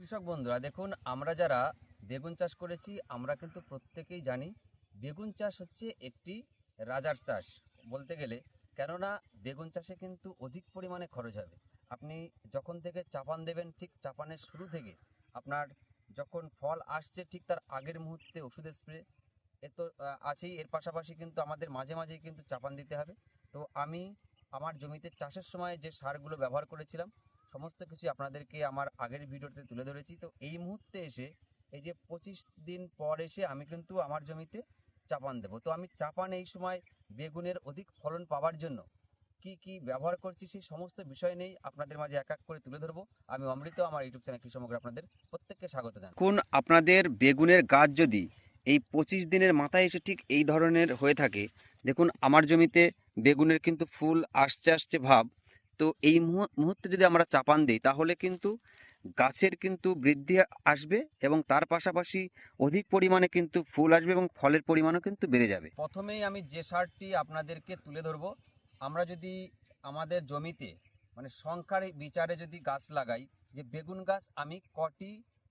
কৃষক বন্ধুরা, দেখুন, আমরা যারা বেগুন চাষ করেছি, আমরা কিন্তু প্রত্যেকেই জানি বেগুন চাষ হচ্ছে একটি রাজার চাষ বলতে গেলে। কেননা, বেগুন চাষে কিন্তু অধিক পরিমাণে খরচ হবে। আপনি যখন থেকে চাপান দেবেন, ঠিক চাপানের শুরু থেকে আপনার যখন ফল আসছে, ঠিক তার আগের মুহূর্তে ওষুধের স্প্রে এ তো আছেই। এর পাশাপাশি কিন্তু আমাদের মাঝে মাঝেই কিন্তু চাপান দিতে হবে। তো আমি আমার জমিতে চাষের সময় যে সারগুলো ব্যবহার করেছিলাম সমস্ত কিছু আপনাদেরকে আমার আগের ভিডিওতে তুলে ধরেছি। তো এই মুহূর্তে এসে, এই যে পঁচিশ দিন পর এসে আমি কিন্তু আমার জমিতে চাপান দেবো। তো আমি চাপান এই সময় বেগুনের অধিক ফলন পাওয়ার জন্য কি কি ব্যবহার করছি সেই সমস্ত বিষয় নেই আপনাদের মাঝে এক এক করে তুলে ধরবো। আমি অমৃত, আমার ইউটিউব চ্যানেল কৃষমগ্র আপনাদের প্রত্যেককে স্বাগত জানাই। কোন আপনাদের বেগুনের গাছ যদি এই পঁচিশ দিনের মাথায় এসে ঠিক এই ধরনের হয়ে থাকে, দেখুন, আমার জমিতে বেগুনের কিন্তু ফুল আসছে আসছে ভাব। তো এই মুহূ- মুহূর্তে যদি আমরা চাপান দিই, তাহলে কিন্তু গাছের কিন্তু বৃদ্ধি আসবে এবং তার পাশাপাশি অধিক পরিমাণে কিন্তু ফুল আসবে এবং ফলের পরিমাণও কিন্তু বেড়ে যাবে। প্রথমেই আমি যে সারটি আপনাদেরকে তুলে ধরবো, আমরা যদি আমাদের জমিতে মানে সংখ্যার বিচারে যদি গাছ লাগাই, যে বেগুন গাছ আমি কটি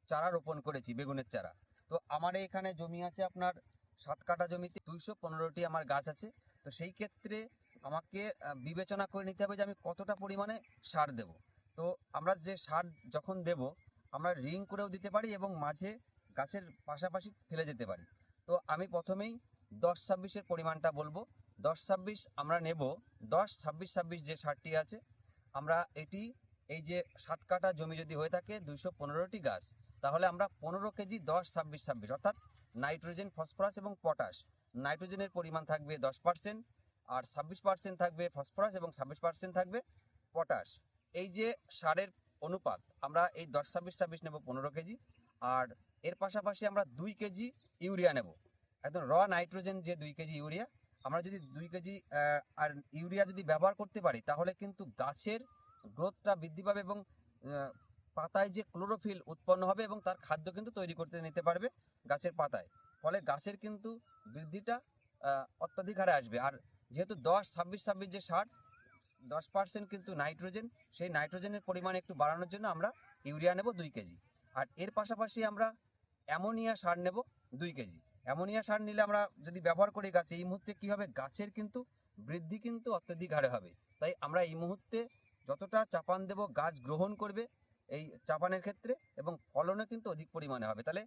চারা রোপণ করেছি বেগুনের চারা, তো আমার এখানে জমি আছে আপনার সাত কাঠা জমিতে দুইশো পনেরোটি আমার গাছ আছে, তো সেই ক্ষেত্রে আমাকে বিবেচনা করে নিতে হবে যে আমি কতটা পরিমাণে সার দেব। তো আমরা যে সার যখন দেব, আমরা রিং করেও দিতে পারি এবং মাঝে গাছের পাশাপাশি ফেলে যেতে পারি। তো আমি প্রথমেই দশ ছাব্বিশের পরিমাণটা বলব। দশ ছাব্বিশ আমরা নেব, দশ ছাব্বিশ ছাব্বিশ যে সারটি আছে, আমরা এটি, এই যে সাত কাঠা জমি যদি হয়ে থাকে দুইশো পনেরোটি গাছ, তাহলে আমরা পনেরো কেজি দশ ছাব্বিশ ছাব্বিশ, অর্থাৎ নাইট্রোজেন, ফসফরাস এবং পটাশ। নাইট্রোজেনের পরিমাণ থাকবে দশ পার্সেন্ট আর ছাব্বিশ পার্সেন্ট থাকবে ফসফরাস এবং ছাব্বিশ পার্সেন্ট থাকবে পটাশ এই যে সারের অনুপাত, আমরা এই দশ ছাব্বিশ ছাব্বিশ নেব পনেরো কেজি, আর এর পাশাপাশি আমরা দুই কেজি ইউরিয়া নেব। একদম র নাইট্রোজেন যে দুই কেজি ইউরিয়া, আমরা যদি দুই কেজি আর ইউরিয়া যদি ব্যবহার করতে পারি, তাহলে কিন্তু গাছের গ্রোথটা বৃদ্ধি পাবে এবং পাতায় যে ক্লোরোফিল উৎপন্ন হবে এবং তার খাদ্য কিন্তু তৈরি করতে নিতে পারবে গাছের পাতায়। ফলে গাছের কিন্তু বৃদ্ধিটা অত্যাধিক হারে আসবে। আর যেহেতু দশ, ছাব্বিশ ছাব্বিশ যে সার, দশ পার্সেন্ট কিন্তু নাইট্রোজেন সেই নাইট্রোজেনের পরিমাণ একটু বাড়ানোর জন্য আমরা ইউরিয়া নেব দুই কেজি। আর এর পাশাপাশি আমরা অ্যামোনিয়া সার নেব দুই কেজি। অ্যামোনিয়া সার নিলে আমরা যদি ব্যবহার করি গাছে, এই মুহূর্তে কী হবে? গাছের কিন্তু বৃদ্ধি কিন্তু অত্যাধিক হারে হবে। তাই আমরা এই মুহূর্তে যতটা চাপান দেব, গাছ গ্রহণ করবে এই চাপানের ক্ষেত্রে এবং ফলনও কিন্তু অধিক পরিমাণে হবে। তাহলে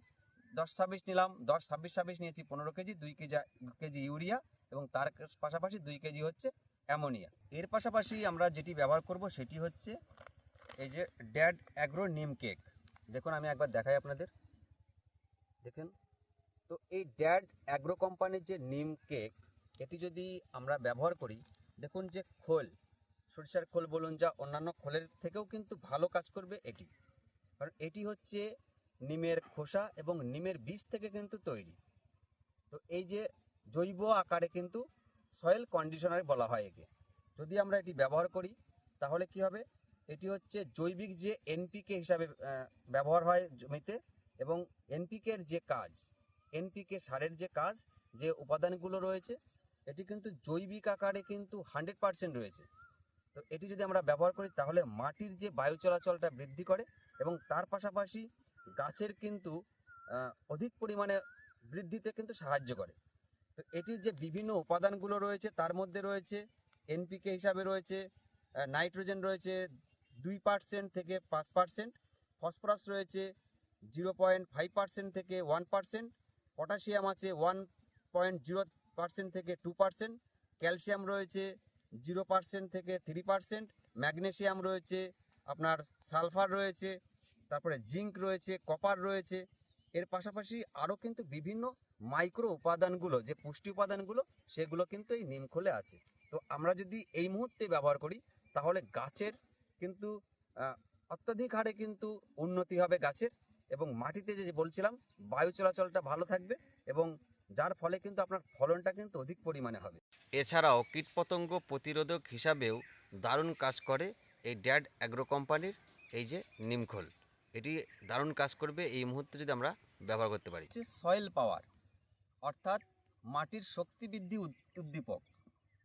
দশ, ছাব্বিশ নিলাম, দশ, ছাব্বিশ ছাব্বিশ নিয়েছি পনেরো কেজি, দুই কেজি কেজি ইউরিয়া এবং তার পাশাপাশি দুই কেজি হচ্ছে অ্যামোনিয়া। এর পাশাপাশি আমরা যেটি ব্যবহার করব সেটি হচ্ছে এই যে ড্যাড অ্যাগ্রো নিম কেক। দেখুন, আমি একবার দেখাই আপনাদের। দেখেন, তো এই ড্যাড অ্যাগ্রো কোম্পানির যে নিম কেক, এটি যদি আমরা ব্যবহার করি, দেখুন যে খোল, সরিষার খোল বলুন যা অন্যান্য খোলের থেকেও কিন্তু ভালো কাজ করবে এটি। কারণ এটি হচ্ছে নিমের খোসা এবং নিমের বীজ থেকে কিন্তু তৈরি। তো এই যে জৈব আকারে কিন্তু সয়েল কন্ডিশনার বলা হয় একে। যদি আমরা এটি ব্যবহার করি, তাহলে কি হবে? এটি হচ্ছে জৈবিক যে এনপিকে হিসাবে ব্যবহার হয় জমিতে এবং এনপিকের যে কাজ এনপিকে সারের যে কাজ, যে উপাদানগুলো রয়েছে, এটি কিন্তু জৈবিক আকারে কিন্তু হান্ড্রেড পার্সেন্ট রয়েছে। তো এটি যদি আমরা ব্যবহার করি, তাহলে মাটির যে বায়ু চলাচলটা বৃদ্ধি করে এবং তার পাশাপাশি গাছের কিন্তু অধিক পরিমাণে বৃদ্ধিতে কিন্তু সাহায্য করে। তো এটির যে বিভিন্ন উপাদানগুলো রয়েছে, তার মধ্যে রয়েছে এনপিকে হিসাবে রয়েছে নাইট্রোজেন রয়েছে দুই পার্সেন্ট থেকে পাঁচ পার্সেন্ট ফসফরাস রয়েছে জিরো পয়েন্ট ফাইভ পার্সেন্ট থেকে ওয়ান পার্সেন্ট পটাশিয়াম আছে ওয়ান পয়েন্ট জিরো পার্সেন্ট থেকে টু পার্সেন্ট ক্যালসিয়াম রয়েছে জিরো পার্সেন্ট থেকে থ্রি পার্সেন্ট ম্যাগনেশিয়াম রয়েছে আপনার সালফার রয়েছে, তারপরে জিঙ্ক রয়েছে, কপার রয়েছে। এর পাশাপাশি আরও কিন্তু বিভিন্ন মাইক্রো উপাদানগুলো যে পুষ্টি উপাদানগুলো সেগুলো কিন্তু এই নিমখোলে আছে। তো আমরা যদি এই মুহূর্তে ব্যবহার করি তাহলে গাছের কিন্তু অত্যাধিক হারে কিন্তু উন্নতি হবে গাছের এবং মাটিতে যে বলছিলাম বায়ু চলাচলটা ভালো থাকবে এবং যার ফলে কিন্তু আপনার ফলনটা কিন্তু অধিক পরিমাণে হবে। এছাড়াও কীটপতঙ্গ প্রতিরোধক হিসাবেও দারুণ কাজ করে এই ড্যাড অ্যাগ্রো কোম্পানির এই যে নিমখোল এটি দারুণ কাজ করবে এই মুহূর্তে যদি আমরা ব্যবহার করতে পারি। সয়েল পাওয়ার অর্থাৎ মাটির শক্তি বৃদ্ধি উদ্দীপক।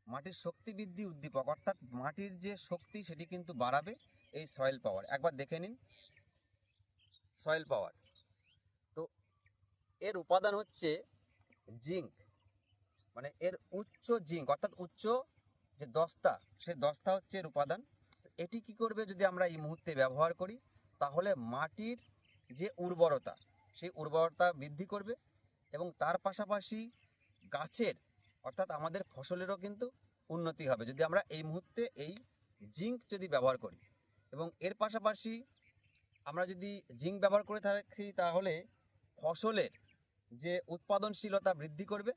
মাটির শক্তি বৃদ্ধি উদ্দীপক, অর্থাৎ মাটির যে শক্তি সেটি কিন্তু বাড়াবে এই সয়েল পাওয়ার একবার দেখে নিন। সয়েল পাওয়ার তো এর উপাদান হচ্ছে জিঙ্ক মানে এর উচ্চ জিঙ্ক অর্থাৎ উচ্চ যে দস্তা, সে দস্তা হচ্ছে এর উপাদান। এটি কি করবে যদি আমরা এই মুহূর্তে ব্যবহার করি? তাহলে মাটির যে উর্বরতা, সেই উর্বরতা বৃদ্ধি করবে। এবং তার পাশাপাশি গাছের, অর্থাৎ আমাদের ফসলেরও কিন্তু উন্নতি হবে। যদি আমরা এই মুহূর্তে এই জিঙ্ক যদি ব্যবহার করি এবং এর পাশাপাশি আমরা যদি জিঙ্ক ব্যবহার করে থাকি, তাহলে ফসলের যে উৎপাদনশীলতা বৃদ্ধি করবে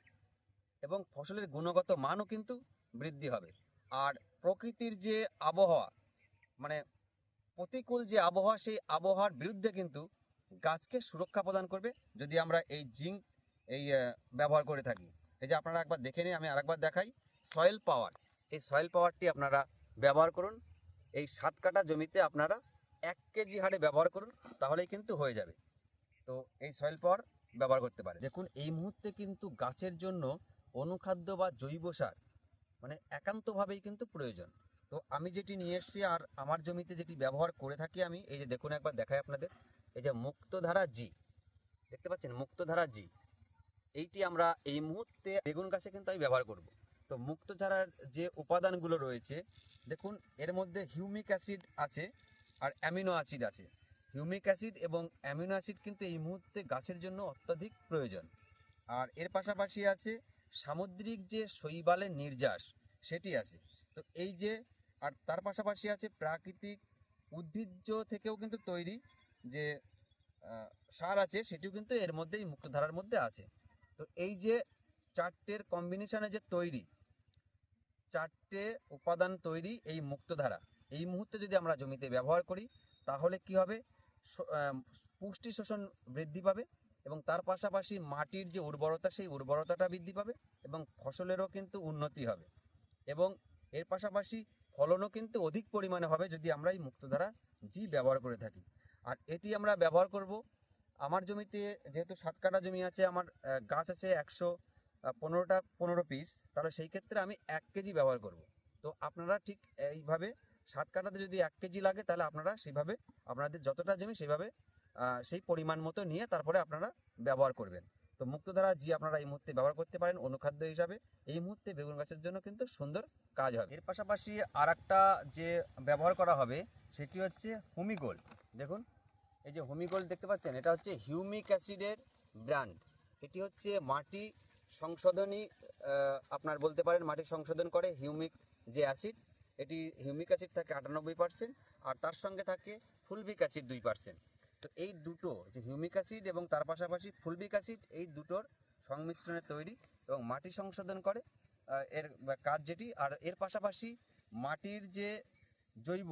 এবং ফসলের গুণগত মানও কিন্তু বৃদ্ধি হবে। আর প্রকৃতির যে আবহাওয়া মানে প্রতিকূল যে আবহাওয়া, সেই আবহাওয়ার বিরুদ্ধে কিন্তু গাছকে সুরক্ষা প্রদান করবে। যদি আমরা এই জিঙ্ক এই ব্যবহার করে থাকি। এই যে আপনারা একবার দেখে নিন, আমি আরেকবার দেখাই। সয়েল পাওয়ার এই সয়েল পাওয়ারটি আপনারা ব্যবহার করুন। এই সাত কাটা জমিতে আপনারা এক কেজি হারে ব্যবহার করুন, তাহলেই কিন্তু হয়ে যাবে। তো এই সয়েল পাওয়ার ব্যবহার করতে পারে দেখুন, এই মুহূর্তে কিন্তু গাছের জন্য অনুখাদ্য বা জৈব সার মানে একান্তভাবেই কিন্তু প্রয়োজন। তো আমি যেটি নিয়ে এসেছি, আর আমার জমিতে যেটি ব্যবহার করে থাকি আমি, এই যে দেখুন, একবার দেখাই আপনাদের। এই যে মুক্তধারা জি দেখতে পাচ্ছেন? মুক্তধারা জি এইটি আমরা এই মুহূর্তে বেগুন গাছে কিন্তু আমি ব্যবহার করব। তো মুক্তধারার যে উপাদানগুলো রয়েছে, দেখুন, এর মধ্যে হিউমিক অ্যাসিড আছে আর অ্যামিনো অ্যাসিড আছে। হিউমিক অ্যাসিড এবং অ্যামিনো অ্যাসিড কিন্তু এই মুহূর্তে গাছের জন্য অত্যাধিক প্রয়োজন। আর এর পাশাপাশি আছে সামুদ্রিক যে শৈবালের নির্যাস, সেটি আছে। তো এই যে, আর তার পাশাপাশি আছে প্রাকৃতিক উদ্ভিজ্জ থেকেও কিন্তু তৈরি যে সার আছে, সেটিও কিন্তু এর মধ্যেই মুক্তধারার মধ্যে আছে। তো এই যে চারটের কম্বিনেশনে যে তৈরি, চারটে উপাদান তৈরি এই মুক্তধারা, এই মুহূর্তে যদি আমরা জমিতে ব্যবহার করি, তাহলে কি হবে? পুষ্টি শোষণ বৃদ্ধি পাবে এবং তার পাশাপাশি মাটির যে উর্বরতা, সেই উর্বরতাটা বৃদ্ধি পাবে এবং ফসলেরও কিন্তু উন্নতি হবে এবং এর পাশাপাশি ফলনও কিন্তু অধিক পরিমাণে হবে যদি আমরা এই মুক্তধারা জি ব্যবহার করে থাকি। আর এটি আমরা ব্যবহার করব আমার জমিতে যেহেতু সাত কাটা জমি আছে, আমার গাছ আছে একশো পনেরোটা, পনেরো পিস তাহলে সেই ক্ষেত্রে আমি এক কেজি ব্যবহার করব। তো আপনারা ঠিক এইভাবে সাত কাটাতে যদি এক কেজি লাগে, তাহলে আপনারা সেইভাবে, আপনাদের যতটা জমি সেইভাবে সেই পরিমাণ মতো নিয়ে তারপরে আপনারা ব্যবহার করবেন। তো মুক্তধারা জি আপনারা এই মুহূর্তে ব্যবহার করতে পারেন অনুখাদ্য হিসাবে। এই মুহূর্তে বেগুন গাছের জন্য কিন্তু সুন্দর কাজ হবে। এর পাশাপাশি আর যে ব্যবহার করা হবে, সেটি হচ্ছে হুমিগোল্ড দেখুন এই যে হুমিগোল্ড দেখতে পাচ্ছেন, এটা হচ্ছে হিউমিক অ্যাসিডের ব্র্যান্ড। এটি হচ্ছে মাটি সংশোধনী আপনার বলতে পারেন মাটি সংশোধন করে হিউমিক যে অ্যাসিড, এটি হিউমিক অ্যাসিড থাকে আটানব্বই পার্সেন্ট আর তার সঙ্গে থাকে ফুলবিক অ্যাসিড দুই পার্সেন্ট। তো এই দুটো যে হিউমিক অ্যাসিড এবং তার পাশাপাশি ফুলবিক অ্যাসিড, এই দুটোর সংমিশ্রণে তৈরি এবং মাটি সংশোধন করে এর কাজ যেটি। আর এর পাশাপাশি মাটির যে জৈব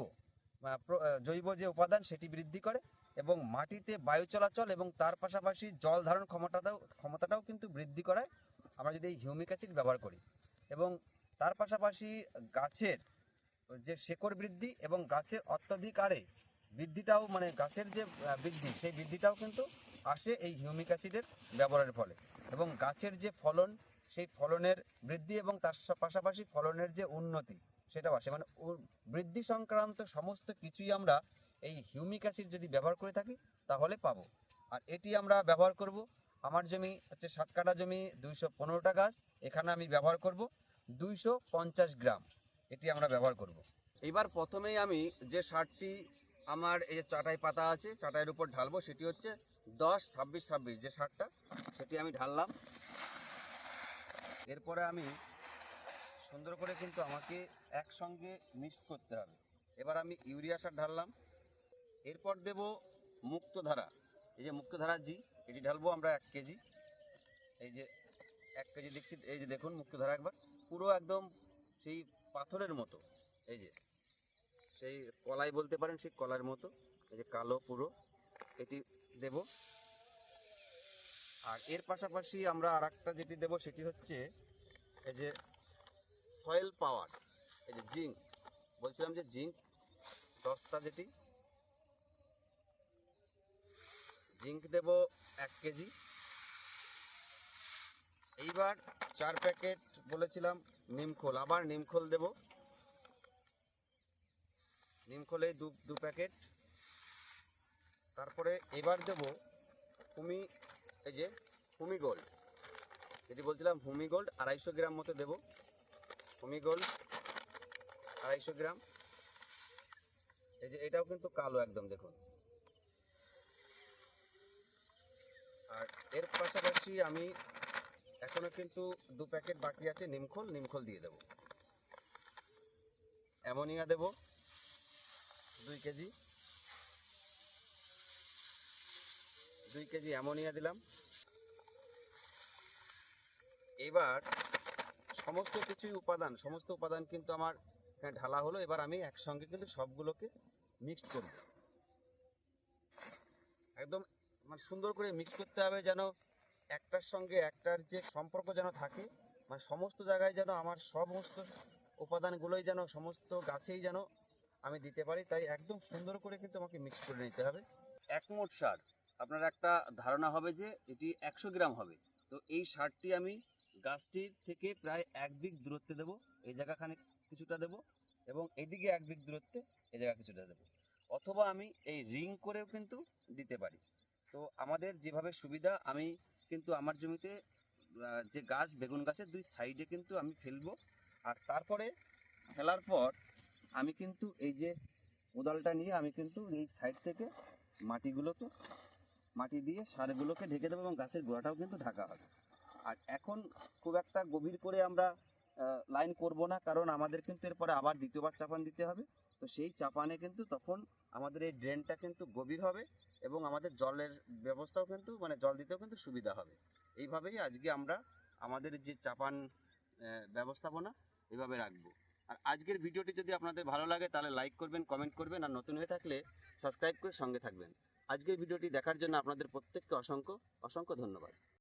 জৈব যে উপাদান সেটি বৃদ্ধি করে এবং মাটিতে বায়ু চলাচল এবং তার পাশাপাশি জল ধারণ ক্ষমতাটাও ক্ষমতাটাও কিন্তু বৃদ্ধি করায়। আমরা যদি এই হিউমিক অ্যাসিড ব্যবহার করি এবং তার পাশাপাশি গাছের যে শেকড় বৃদ্ধি এবং গাছের অত্যধিক আরে বৃদ্ধিটাও মানে গাছের যে বৃদ্ধি, সেই বৃদ্ধিটাও কিন্তু আসে এই হিউমিক অ্যাসিডের ব্যবহারের ফলে। এবং গাছের যে ফলন, সেই ফলনের বৃদ্ধি এবং তার পাশাপাশি ফলনের যে উন্নতি, সেটাও আসে। মানে বৃদ্ধি সংক্রান্ত সমস্ত কিছুই আমরা এই হিউমিক অ্যাসিড যদি ব্যবহার করে থাকি, তাহলে পাবো। আর এটি আমরা ব্যবহার করব, আমার জমি হচ্ছে সাত কাটা জমি, দুইশো পনেরোটা গাছ, এখানে আমি ব্যবহার করব দুইশো পঞ্চাশ গ্রাম। এটি আমরা ব্যবহার করব। এবার প্রথমেই আমি যে সারটি আমার এই যে চাটাই পাতা আছে, চাটাইয়ের উপর ঢালবো, সেটি হচ্ছে দশ ছাব্বিশ ছাব্বিশ যে সারটা, সেটি আমি ঢাললাম। এরপরে আমি সুন্দর করে কিন্তু আমাকে একসঙ্গে মিক্স করতে হবে। এবার আমি ইউরিয়া সার ঢাললাম। এরপর দেব মুক্তধারা। এই যে মুক্তধারা জি, এটি ঢালবো আমরা এক কেজি। এই যে এক কেজি দেখছি, এই যে দেখুন মুক্তধারা একবার। পুরো একদম সেই পাথরের মতো। এই যে সেই কলাই বলতে পারেন, সেই কলার মতো। এই যে কালো পুরো। এটি দেব। আর এর পাশাপাশি আমরা আর একটা যেটি দেবো, সেটি হচ্ছে এই যে সয়েল পাওয়ার এই যে জিঙ্ক বলছিলাম যে জিঙ্ক দস্তা যেটি জিঙ্ক দেব এক কেজি। এইবার চার প্যাকেট বলেছিলাম নিমখোল আবার নিমখোল দেব। নিমখোলে দু দু প্যাকেট। তারপরে এবার দেব হুমি এই যে হুমি গোল্ড। যেটি বলছিলাম হুমি গোল্ড আড়াইশো গ্রাম মতো দেব। হুমি গোল্ড আড়াইশো গ্রাম। এই যে এটাও কিন্তু কালো একদম, দেখুন আর এর পাশাপাশি আমি এখনও কিন্তু দু প্যাকেট বাকি আছে নিমখোল নিমখোল দিয়ে দেবো। অ্যামোনিয়া দেব, দুই কেজি। দুই কেজি অ্যামোনিয়া দিলাম। এবার সমস্ত কিছুই উপাদান, সমস্ত উপাদান কিন্তু আমার ঢালা হলো। এবার আমি একসঙ্গে কিন্তু সবগুলোকে মিক্সড করব একদম মানে সুন্দর করে মিক্স করতে হবে যেন একটার সঙ্গে একটার যে সম্পর্ক যেন থাকে মানে সমস্ত জায়গায় যেন আমার সমস্ত উপাদানগুলোই যেন সমস্ত গাছেই যেন আমি দিতে পারি। তাই একদম সুন্দর করে কিন্তু আমাকে মিক্স করে নিতে হবে। এক মোট সার। আপনার একটা ধারণা হবে যে এটি একশো গ্রাম হবে। তো এই সারটি আমি গাছটির থেকে প্রায় এক বিঘ দূরত্বে দেবো। এই জায়গাখানে কিছুটা দেবো এবং এদিকে এক বিঘ দূরত্বে এই জায়গা কিছুটা দেবো। অথবা আমি এই রিং করেও কিন্তু দিতে পারি। তো আমাদের যেভাবে সুবিধা, আমি কিন্তু আমার জমিতে যে গাছ, বেগুন গাছের দুই সাইডে কিন্তু আমি ফেলব। আর তারপরে ফেলার পর আমি কিন্তু এই যে কোদালটা নিয়ে আমি কিন্তু এই সাইড থেকে মাটিগুলোকে, মাটি দিয়ে সারগুলোকে ঢেকে দেবো এবং গাছের গোড়াটাও কিন্তু ঢাকা হবে। আর এখন খুব একটা গভীর করে আমরা লাইন করব না, কারণ আমাদের কিন্তু এরপরে আবার দ্বিতীয়বার চাপান দিতে হবে। তো সেই চাপানে কিন্তু তখন আমাদের এই ড্রেনটা কিন্তু গভীর হবে এবং আমাদের জলের ব্যবস্থাও কিন্তু মানে জল দিতেও কিন্তু সুবিধা হবে। এইভাবেই আজকে আমরা আমাদের যে চাপান ব্যবস্থাপনা এভাবে রাখব। আর আজকের ভিডিওটি যদি আপনাদের ভালো লাগে তাহলে লাইক করবেন, কমেন্ট করবেন আর নতুন হয়ে থাকলে সাবস্ক্রাইব করে সঙ্গে থাকবেন। আজকের ভিডিওটি দেখার জন্য আপনাদের প্রত্যেককে অসংখ্য অসংখ্য ধন্যবাদ।